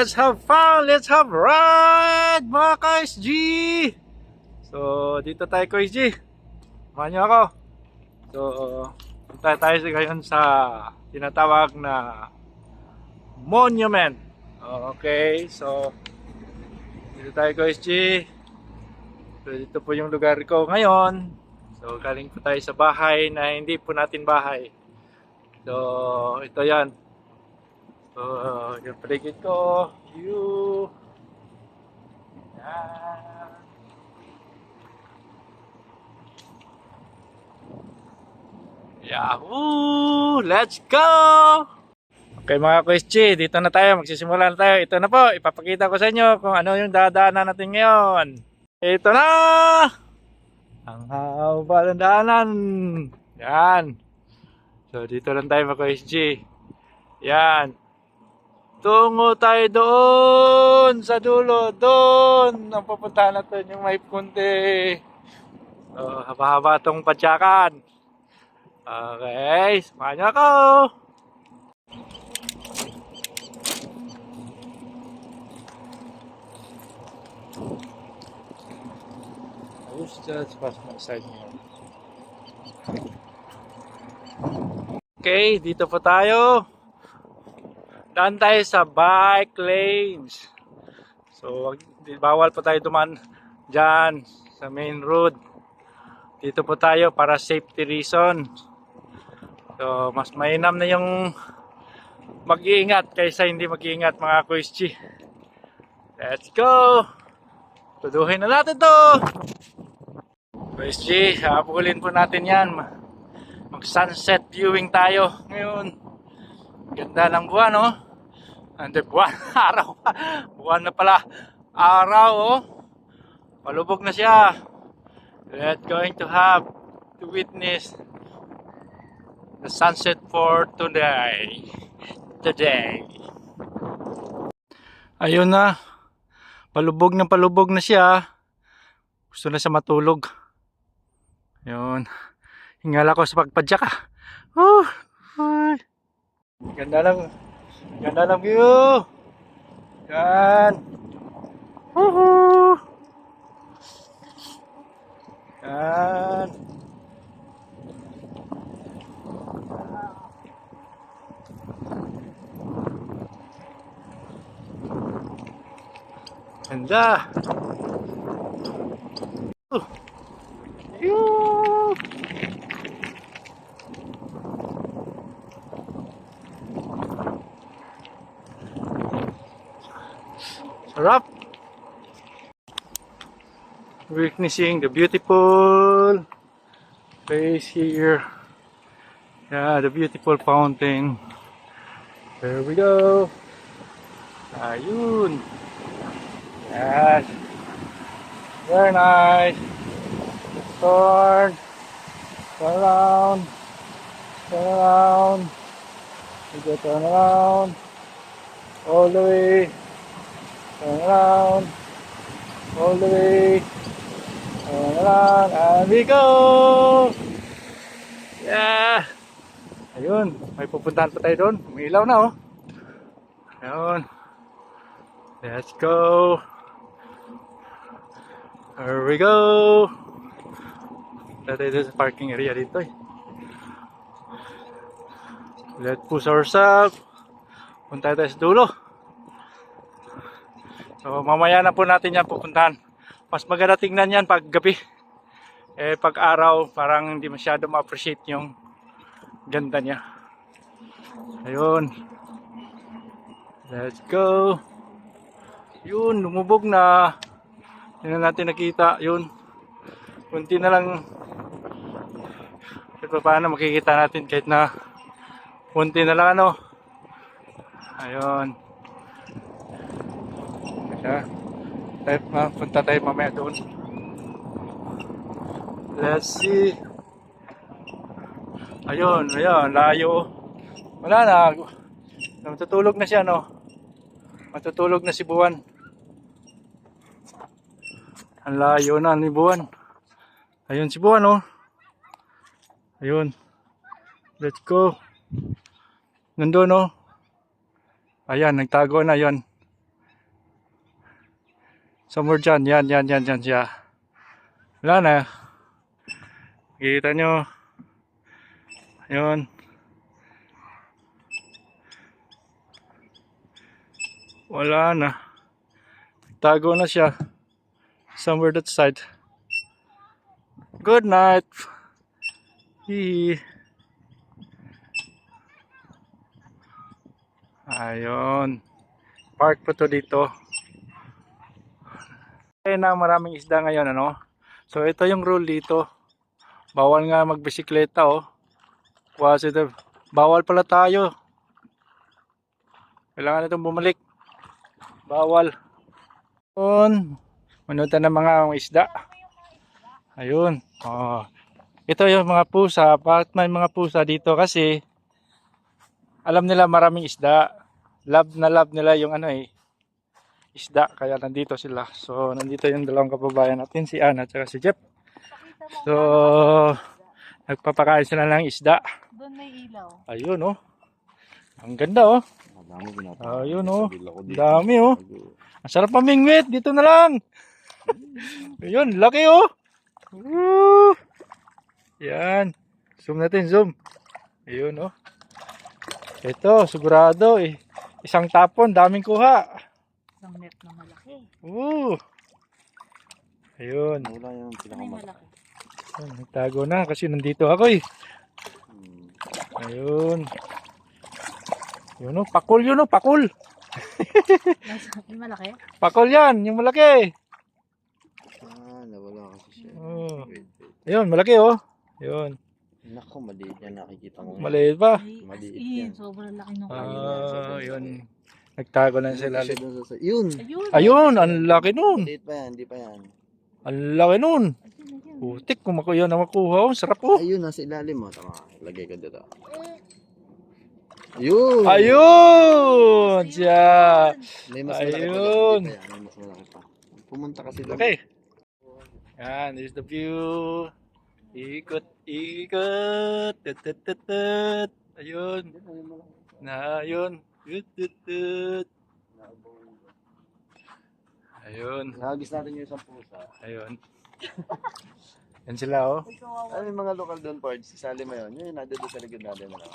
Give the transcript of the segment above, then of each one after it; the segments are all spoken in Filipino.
let's have fun, let's have ride mga ka-SG! So, dito tayo ka-SG. Samahan niyo ako. So, punta tayo ngayon sa tinatawag na monument. Okay, so dito tayo ka-SG. So, dito po yung lugar ko ngayon. So, galing po tayo sa bahay na hindi po natin bahay. So, ito yan. So, yung paligid ko, view. Yan. Yahoo! Let's go! Okay mga Kuischi, dito na tayo. Magsisimula na tayo. Ito na po, ipapakita ko sa inyo kung ano yung dadaanan natin ngayon. Ito na! Ang haba ng daanan. Yan. So, dito lang tayo mga Kuischi. Yan. Tungo tayo doon sa dulo. Doon ang pupuntahan natin yung may punti. So, haba-haba tong padyakan. Okay, samahan niyo ako. Ayos dyan, pas na side niyo. Okay, dito po tayo. Daan tayo sa bike lanes. So, bawal po tayo duman dyan sa main road. Dito po tayo para safety reason. So, mas mainam na yung mag-iingat kaysa hindi mag-iingat mga kuischi. Let's go! Tuduhin na natin to! Kuischi, habulin po natin yan. Mag-sunset viewing tayo ngayon. Ganda ng buwan, oh. Hindi, buwan. Araw pa. Buwan na pala. Araw, oh. Palubog na siya. We're going to have to witness the sunset for today. Today. Ayun na. Palubog na palubog na siya. Gusto na siya matulog. Ayun. Hingala ko sa pagpadyak ah. Ay. Ganda lang. Ganda lang view. Yan. Woohoo. Yan. Ganda. Oh. Sarap. Witnessing the beautiful place here. Yeah, the beautiful fountain. There we go. Ayun. Yes. Very nice. Turn. Turn around. Turn around. We go turn around. All the way. Turn around. All the way. Turn around. And we go! Yeah! Ayun. May pupuntahan pa tayo doon. Umilaw na oh. Ayun. Let's go. Here we go. Dito tayo sa parking area dito eh. Let's push ourselves. Punta tayo sa dulo. So mamaya na po natin yan pupuntahan. Mas maganda tingnan yan pag gabi. Eh pag araw parang hindi masyado ma-appreciate yung ganda niya. Ayun. Let's go. Yun, lumubog na. Hindi na natin nakita. Yun. Kunti na lang. Kahit pa paano makikita natin kahit na kunti na lang ano. Ayun. Kaya, tayo, punta tayo mamaya doon. Let's see. Ayun, ayun, layo. Wala na. Matutulog na siya, no? Matutulog na si Buwan. Ang layo na ni Buwan. Ayun si Buwan, oh. Ayun. Let's go. Nandun, oh. Ayan, nagtago na yon. Somewhere dyan. Yan, yan, yan, yan siya. Wala na. Kita nyo. Ayun. Wala na. Tago na siya. Somewhere that side. Good night. Hihi. Ayun. Park po to dito. Na maraming isda ngayon ano. So ito yung rule dito. Bawal nga magbisikleta oh. Positive. Bawal pala tayo. Kailangan itong bumalik. Bawal. Ayun. Manutan ng mga isda. Ayun. Oh. Ito yung mga pusa. Bakit may mga pusa dito? Kasi alam nila maraming isda. Love na love nila yung ano eh. Isda. Kaya nandito sila. So nandito yung dalawang kababayan natin. Si Anna at saka si Jeff. So nagpapakain sila ng isda. Doon may ilaw. Ayun oh. Ang ganda oh. Ayun oh. Dami oh. Ang sarap pamingwit. Dito na lang. Ayun, laki oh. Woo! Yan. Zoom natin, zoom. Ayun oh. Ito, sigurado eh. Isang tapon, daming kuha. Isang net na malaki. Woo! Ayun. Wala yung Ano yung pinakamalaki. malaki? Ayun, Nagtago na kasi nandito ako eh. Ayun. Yun oh, pakul yun oh, pakul. Yung malaki? Pakul yan, yung malaki. Ah, nawala kasi siya. Oh. Wait, wait. Ayun, malaki oh. Ayun, Naku, maliit yan nakikita mo. maliit as Maliit yan. sobrang laki nung Ah, yun. Nagtago na sila. Yun! Ayun! Ayun, ang laki nun. Maliit pa yan, hindi pa yan. Ang laki nun. Putik, kung makuha na makuha. Oh, sarap oh. Ayun, nasa ilalim mo. Tama, lagay ko dito. Ayun! Ayun! Siya. May mas malaki pa Ayun. dyan. Hindi pa yan, may mas malaki pa. Pumunta kasi doon. Okay. Yan, this is the view. Ikot, ikot. Tut, tut, tut, tut. Ayun. Na, ayun. Tut, tut, tut. Ayun. Nahagis natin yung isang pusa. Ayun. Yan sila oh. Ano yung mga local doon, Pards? Sisali mo yun. Yun, nandun doon sa likod natin. Ano?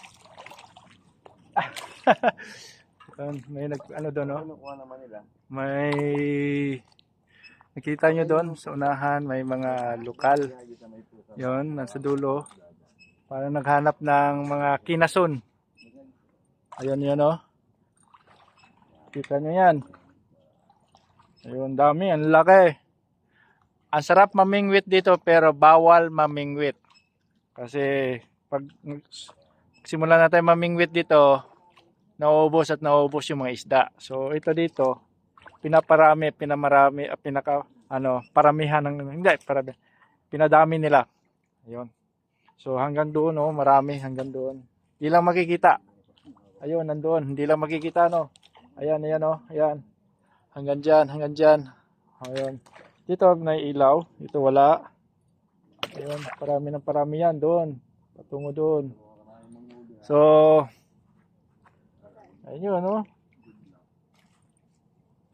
Ayun, may nag, ano doon oh. Ano kuha naman nila? May nakita nyo doon sa unahan may mga lokal. Yon, nasa dulo. Parang naghanap ng mga kinason. Ayun yun oh. Kita nyo yan. Ayun, dami. Ang laki. Ang sarap mamingwit dito pero bawal mamingwit. Kasi pag simulan natin mamingwit dito, nauubos at nauubos yung mga isda. So ito dito, pinaparami, pinamarami, ah, pinaka ano, paramihan ng hindi, parami, pinadami nila. Ayun. So hanggang doon oh, marami hanggang doon. Hindi lang makikita. Ayun, nandoon, hindi lang makikita no. Ayan, ayan oh, ayan. Hanggang diyan, hanggang diyan. Ayun. Dito may ilaw, dito wala. Ayun, parami ng parami yan doon. Patungo doon. So, ayun no.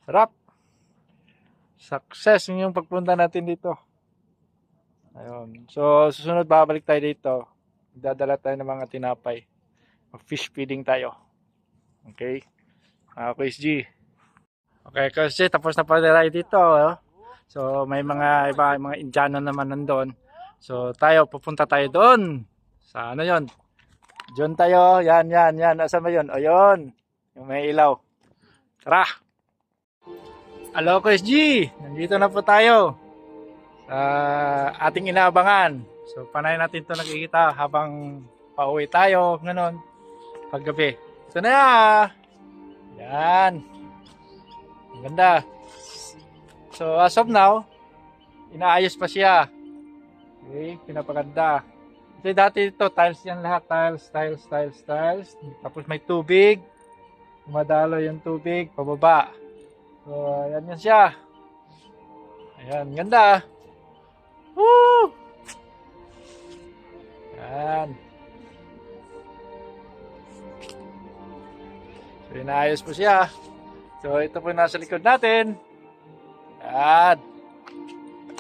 Sarap. Success yung pagpunta natin dito. Ayun. So, susunod babalik tayo dito. Dadala tayo ng mga tinapay. Mag-fish feeding tayo. Okay? Ah, Quiz G. Okay, kasi tapos na pala tayo dito. Oh. So, may mga iba, mga Indiano naman nandun. So, tayo, pupunta tayo doon. Sa ano yon? Diyon tayo. Yan, yan, yan. Asan ba yun? O, yun. Yung may ilaw. Tara! Hello, Quiz G! Nandito na po tayo sa ating inaabangan. So, panay natin ito nakikita habang pauwi tayo, nganon, paggabi. Ito na yan! Ang ganda. So, as of now, inaayos pa siya. Okay, pinapaganda. Kasi dati ito, tiles yan lahat. Tiles, tiles, tiles, tiles. Tapos may tubig. Dumadalo yung tubig, pababa. So, ayan yan siya. Ayan, ganda. Woo! Ayan. So, inaayos po siya. So, ito po nasa likod natin. Yan.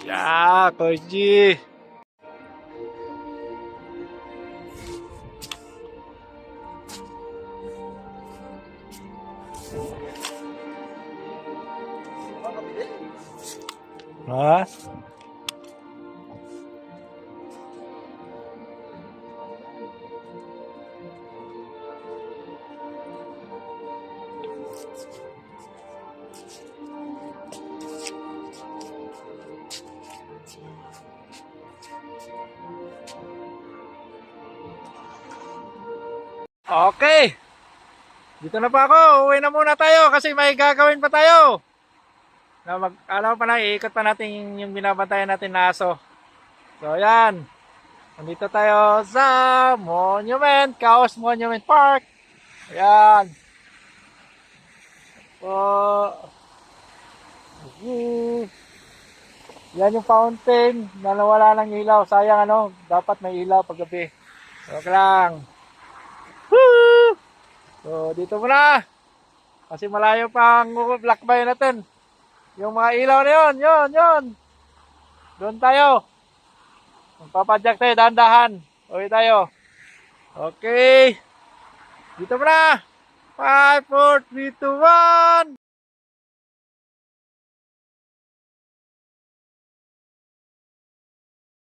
Yeah, G. Ha? Okay. Dito na pa ako. Uwi na muna tayo kasi may gagawin pa tayo. Na mag, alam pa na, iikot pa natin yung, binabantayan natin na aso. So, yan. Nandito tayo sa Monument, Chaos Monument Park. Ayan. Uh, yan yung fountain na nawala ng ilaw. Sayang ano, dapat may ilaw pag gabi. Okay lang. So, dito muna. Kasi malayo pang lakbay natin. Yung mga ilaw na yun, yun, yun. Doon tayo. Magpapadyak tayo, dahan-dahan. Uwi tayo. Okay. Dito muna. 5, 4, 3, 2, 1.